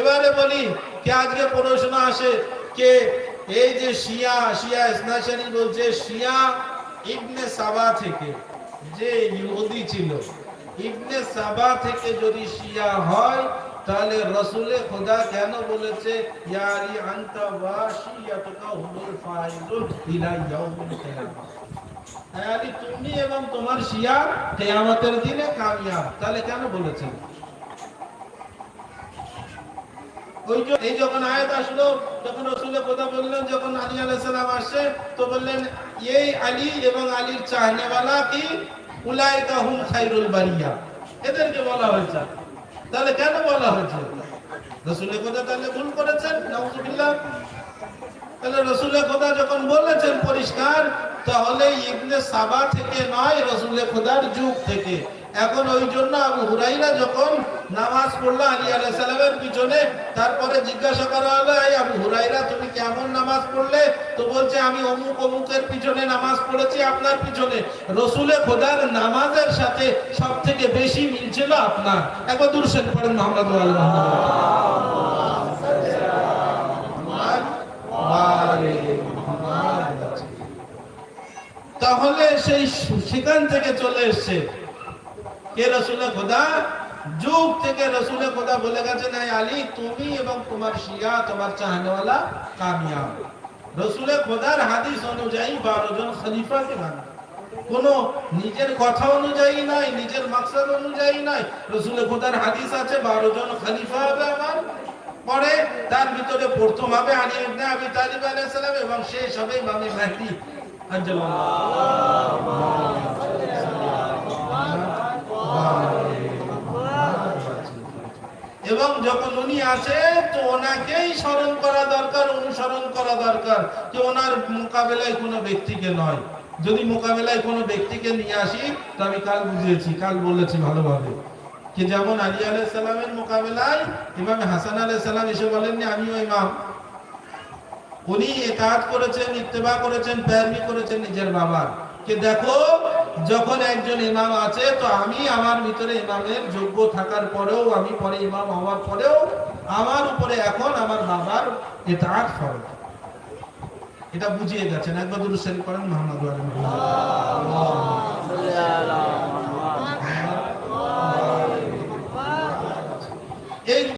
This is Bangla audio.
এবারে বলি, কে আজকে প্রশ্ন আসে? কে? এই যে শিয়া শিয়া ইসনাশারি বলছে, শিয়া ইবনে সাবা থেকে, যে ইহুদি ছিল। ইবনে সাবা থেকে যদি শিয়া হয়, তাহলে রসুলে খোদা কেন বলেছে, ইয়ারি আনতা ওয়াশিয়াতুকা হুমুল ফাইজুন ইলা ইয়াউমিল আরে তুমি এবং তোমার শিয়া কিয়ামতের দিনে কামিয়াব। তাহলে কেন বলেছেন? বলা হয়েছে। কথা তাহলে ভুল করেছেন রসুলের খোদা যখন বলেছেন পরিষ্কার, তাহলে ইবনে সাবা থেকে নয়, রসুলের খোদার যুগ থেকে। এখন ওই জন্য আবু হুরাইরা যখন নামাজ পড়ল আলী আলাইহিস সালামের পিছনে, তারপরে জিজ্ঞাসা করা হলো, এই আবু হুরাইরা, তুমি কেমন নামাজ পড়লে? তো বলছে, আমি অমুক অমুকের পিছনে নামাজ পড়েছি, আপনার পিছনে। রসুলের খোদার নামাজের সাথে সব থেকে বেশি মিলছিল আপনার। একবার দূর শেখ পড়েন মোহাম্মদ তাহলে সেই সেখান থেকে চলে এসছে। কে রসুলের খোদা? যুগ থেকে রসুলের খোদা বলে গেছে, নাই আলী, তুমি এবং তোমার শিয়া, তোমার চাহনেওয়ালা কামিয়াব। রসুলের খোদার হাদিস অনুযায়ী বারো জন খলিফাকে মানা। কোন নিজের কথা অনুযায়ী নয় নিজের মাকসাদ অনুযায়ী নয় রসুলের খোদার হাদিস আছে, বারো জন খলিফা হবে আমার। পরে তার ভিতরে প্রথম হবে আলী ইবনে আবি তালিব আলাইহিস সালাম এবং শেষ হবে ইমামে মাহদি এবং যখন উনি আসে, তো ওনাকেই স্মরণ করা দরকার, অনুসরণ করা দরকার যে ওনার মোকাবেলায় কোনো ব্যক্তিকে নয়। যদি মোকাবেলায় কোনো ব্যক্তিকে নিয়ে আসি, তো আমি কাল বুঝিয়েছি, কাল বলেছি ভালোভাবে কি যেমন আলী আলাইহিস সালামের মোকাবেলায় ইমাম হাসান আলাইহিস সালাম এসে বলেননি, আমিও ইমাম। উনি একাত করেছেন, ইত্তেবা করেছেন, প্যারমি করেছেন নিজের বাবার। কে দেখো যখন একজন ইমাম আছে, তো আমি আমার ভিতরে ইমামের যোগ্য থাকার পরেও, আমি পরে ইমাম হওয়ার পরেও, আমার উপরে এখন আমার বাবার এটা ফরজ। এটা বুঝিয়ে গেছেন একবার দুরুসেন করেন মোহাম্মদ